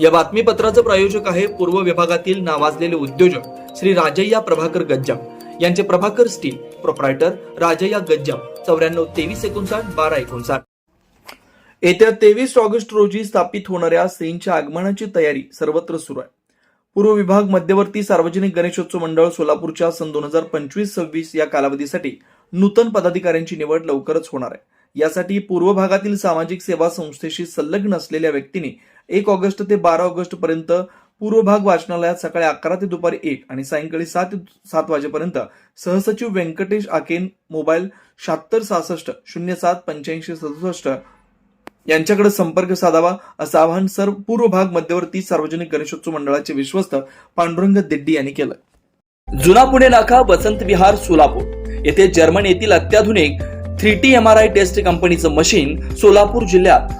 या बातमीपत्राचं प्रायोजक आहे पूर्व विभागातील नावाजलेले उद्योजक श्री राजय्या प्रभाकर गज्जाम. यांचे प्रभाकर स्टील प्रोप्रायटर राजय्या गज्जाम. चौऱ्याण्णव तेवीस एकोणसाठ बारा एकोणसाठ. येत्या तेवीस ऑगस्ट रोजी स्थापित होणाऱ्या श्रींच्या आगमनाची तयारी सर्वत्र सुरू आहे. पूर्व विभाग मध्यवर्ती सार्वजनिक गणेशोत्सव मंडळ सोलापूरच्या सन दोन हजार पंचवीस सव्वीस या कालावधीसाठी नूतन पदाधिकाऱ्यांची निवड लवकरच होणार आहे. यासाठी पूर्व भागातील सामाजिक सेवा संस्थेशी संलग्न असलेल्या व्यक्तींनी एक ऑगस्ट ते बारा ऑगस्ट पर्यंत पूर्व भाग वाचनालयात सकाळी अकरा ते दुपारी एक आणि सायंकाळी सात ते सात वाजेपर्यंत सहसचिव व्यंकटेश आकेन मोबाईल शहात्तर सहासष्ट शून्य सात पंच्याऐंशी सदुसष्ट यांच्याकडे संपर्क साधावा असं आवाहन सर्व पूर्व भाग मध्यवर्ती सार्वजनिक गणेशोत्सव मंडळाचे विश्वस्त पांडुरंग दिड्डी यांनी केलं. जुना पुणे नाका वसंत विहार सोलापूर. येथे जर्मन येथील अत्याधुनिक three T M R I test कंपनीचं मशीन सोलापूर जिल्ह्यात